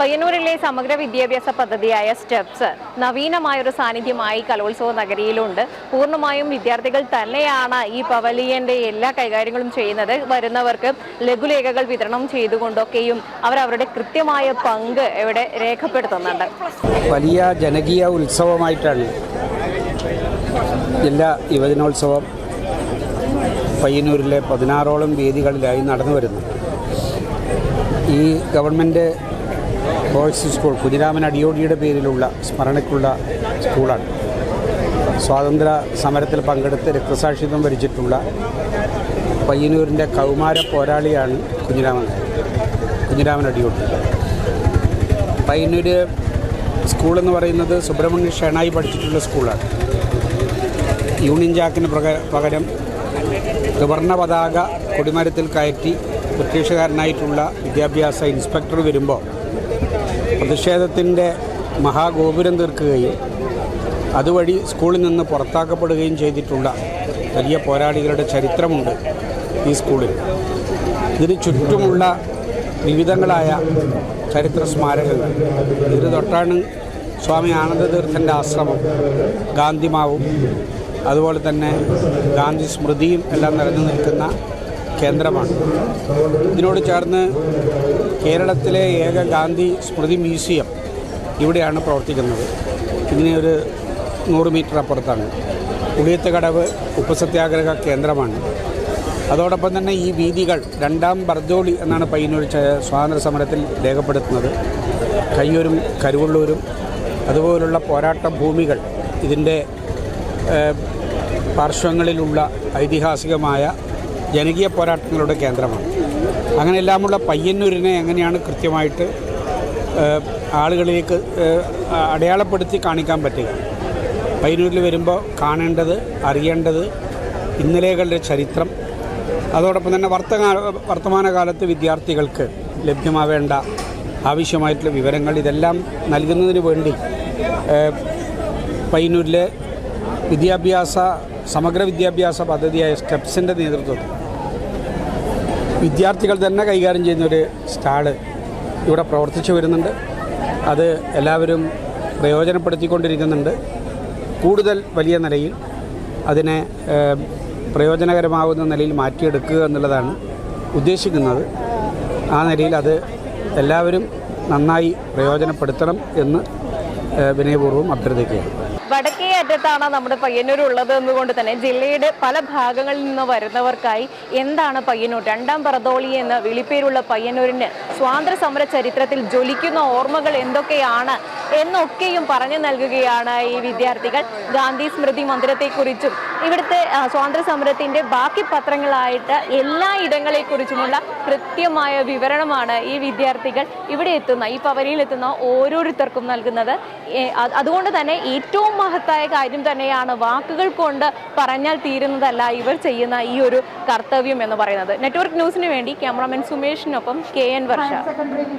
പയ്യന്നൂരിലെ സമഗ്ര വിദ്യാഭ്യാസ പദ്ധതിയായ സ്റ്റെപ്സ് നവീനമായൊരു സാന്നിധ്യമായി കലോത്സവ നഗരിയിലുണ്ട്. പൂർണമായും വിദ്യാർത്ഥികൾ തന്നെയാണ് ഈ പവലിയന്റെ എല്ലാ കൈകാര്യങ്ങളും ചെയ്യുന്നത്. വരുന്നവർക്ക് ലഘുലേഖകൾ വിതരണം ചെയ്തുകൊണ്ടൊക്കെയും അവർ അവരുടെ കൃത്യമായ പങ്ക് ഇവിടെ രേഖപ്പെടുത്തുന്നുണ്ട്. വലിയ ജനകീയ ഉത്സവമായിട്ടാണ് ജില്ലാ യുവജനോത്സവം പയ്യന്നൂരിലെ പതിനാറോളം വേദികളിലായി നടന്നു വരുന്നു ഈ ഗവൺമെന്റ് ബോയ്സ് സ്കൂൾ കുഞ്ഞിരാമൻ അടിയോടിയുടെ പേരിലുള്ള സ്മരണയ്ക്കുള്ള സ്കൂളാണ്. സ്വാതന്ത്ര്യ സമരത്തിൽ പങ്കെടുത്ത് രക്തസാക്ഷിത്വം വരിച്ചിട്ടുള്ള പയ്യന്നൂരിന്റെ കൗമാര പോരാളിയാണ് കുഞ്ഞിരാമൻ. കുഞ്ഞിരാമൻ അടിയോടി. പയ്യന്നൂർ സ്കൂളെന്ന് പറയുന്നത് സുബ്രഹ്മണ്യ ഷെണായി പഠിച്ചിട്ടുള്ള സ്കൂളാണ്. യൂണിയൻ ജാക്കിന് പകരം ഗവർണ പതാക കൊടിമരത്തിൽ കയറ്റി ബ്രിട്ടീഷുകാരനായിട്ടുള്ള വിദ്യാഭ്യാസ ഇൻസ്പെക്ടർ വരുമ്പോൾ പ്രതിഷേധത്തിന്റെ മഹാഗോപുരം തീർക്കുകയും അതുവഴി സ്കൂളിൽ നിന്ന് പുറത്താക്കപ്പെടുകയും ചെയ്തിട്ടുള്ള വലിയ പോരാളികളുടെ ചരിത്രമുണ്ട് ഈ സ്കൂളിൽ. ഇതിന് ചുറ്റുമുള്ള വിവിധങ്ങളായ ചരിത്ര സ്മാരകങ്ങൾ. ഇതിന് തൊട്ടാണ് സ്വാമി ആനന്ദതീർത്ഥന്റെ ആശ്രമം ഗാന്ധിമാവും അതുപോലെ തന്നെ ഗാന്ധി സ്മൃതിയും എല്ലാം നിറഞ്ഞു നിൽക്കുന്ന കേന്ദ്രമാണ്. ഇതിനോട് ചേർന്ന് കേരളത്തിലെ ഏക ഗാന്ധി സ്മൃതി മ്യൂസിയം ഇവിടെയാണ് പ്രവർത്തിക്കുന്നത്. ഇതിന് ഒരു നൂറ് മീറ്റർ അപ്പുറത്താണ്. ഉളിയത്ത് കടവ് ഉപ്പുസത്യാഗ്രഹ കേന്ദ്രമാണ്. അതോടൊപ്പം തന്നെ ഈ വീതികൾ രണ്ടാം ബർദോളി എന്നാണ് പയ്യന്നൂർ സ്വാതന്ത്ര്യ സമരത്തിൽ രേഖപ്പെടുത്തുന്നത്. കയ്യൂരും കരുവള്ളൂരും അതുപോലുള്ള പോരാട്ട ഭൂമികൾ ഇതിന്റെ പാർശ്വങ്ങളിലുള്ള ഐതിഹാസികമായ ജനകീയ പോരാട്ടങ്ങളുടെ കേന്ദ്രമാണ്. അങ്ങനെയെല്ലാമുള്ള പയ്യന്നൂരിനെ എങ്ങനെയാണ് കൃത്യമായിട്ട് ആളുകളിലേക്ക് അടയാളപ്പെടുത്തി കാണിക്കാൻ പറ്റുക? പയ്യന്നൂരിൽ വരുമ്പോൾ കാണേണ്ടത് അറിയേണ്ടത് ഇന്നലെകളുടെ ചരിത്രം. അതോടൊപ്പം തന്നെ വർത്തമാന വർത്തമാനകാലത്ത് വിദ്യാർത്ഥികൾക്ക് ലഭ്യമാവേണ്ട ആവശ്യമായിട്ടുള്ള വിവരങ്ങൾ ഇതെല്ലാം നൽകുന്നതിന് വേണ്ടി പയ്യന്നൂരിലെ വിദ്യാഭ്യാസ സമഗ്ര വിദ്യാഭ്യാസ പദ്ധതിയായ സ്റ്റെപ്സിന്റെ നേതൃത്വത്തിൽ വിദ്യാർത്ഥികൾ തന്നെ കൈകാര്യം ചെയ്യുന്ന ഒരു സ്റ്റാൾ ഇവിടെ പ്രവർത്തിച്ചു വരുന്നുണ്ട്. അത് എല്ലാവരും പ്രയോജനപ്പെടുത്തിക്കൊണ്ടിരിക്കുന്നുണ്ട്. കൂടുതൽ വലിയ നിലയിൽ അതിനെ പ്രയോജനകരമാകുന്ന നിലയിൽ മാറ്റിയെടുക്കുക എന്നുള്ളതാണ് ഉദ്ദേശിക്കുന്നത്. ആ നിലയിൽ അത് എല്ലാവരും നന്നായി പ്രയോജനപ്പെടുത്തണം എന്ന് വിനയപൂർവം അഭ്യർത്ഥിക്കുകയാണ്. വടക്കേ അറ്റത്താണ് നമ്മുടെ പയ്യന്നൂർ ഉള്ളത് എന്നുകൊണ്ട് തന്നെ ജില്ലയുടെ പല ഭാഗങ്ങളിൽ നിന്ന് വരുന്നവർക്കായി എന്താണ് പയ്യന്നൂർ? രണ്ടാം പറതോളി എന്ന വിളിപ്പേരുള്ള പയ്യന്നൂരിന് സ്വാതന്ത്ര്യ സമര ചരിത്രത്തിൽ ജ്വലിക്കുന്ന ഓർമ്മകൾ എന്തൊക്കെയാണ്? എന്നൊക്കെയും പറഞ്ഞു നൽകുകയാണ് ഈ വിദ്യാർത്ഥികൾ. ഗാന്ധി സ്മൃതി മന്ദിരത്തെക്കുറിച്ചും ഇവിടുത്തെ സ്വാതന്ത്ര്യ സമരത്തിന്റെ ബാക്കി പത്രങ്ങളായിട്ട് എല്ലാ ഇടങ്ങളെക്കുറിച്ചുമുള്ള കൃത്യമായ വിവരണമാണ് ഈ വിദ്യാർത്ഥികൾ ഇവിടെ എത്തുന്ന ഈ പവലിയിൽ എത്തുന്ന ഓരോരുത്തർക്കും നൽകുന്നത്. അതുകൊണ്ട് തന്നെ ഏറ്റവും മഹത്തായ കാര്യം തന്നെയാണ് വാക്കുകൾ കൊണ്ട് പറഞ്ഞാൽ തീരുന്നതല്ല ഇവർ ചെയ്യുന്ന ഈ ഒരു കർത്തവ്യം എന്ന് പറയുന്നത്. നെറ്റ്വർക്ക് ന്യൂസിന് വേണ്ടി ക്യാമറാമാൻ സുമേഷിനൊപ്പം കെ എൻ വർഷ.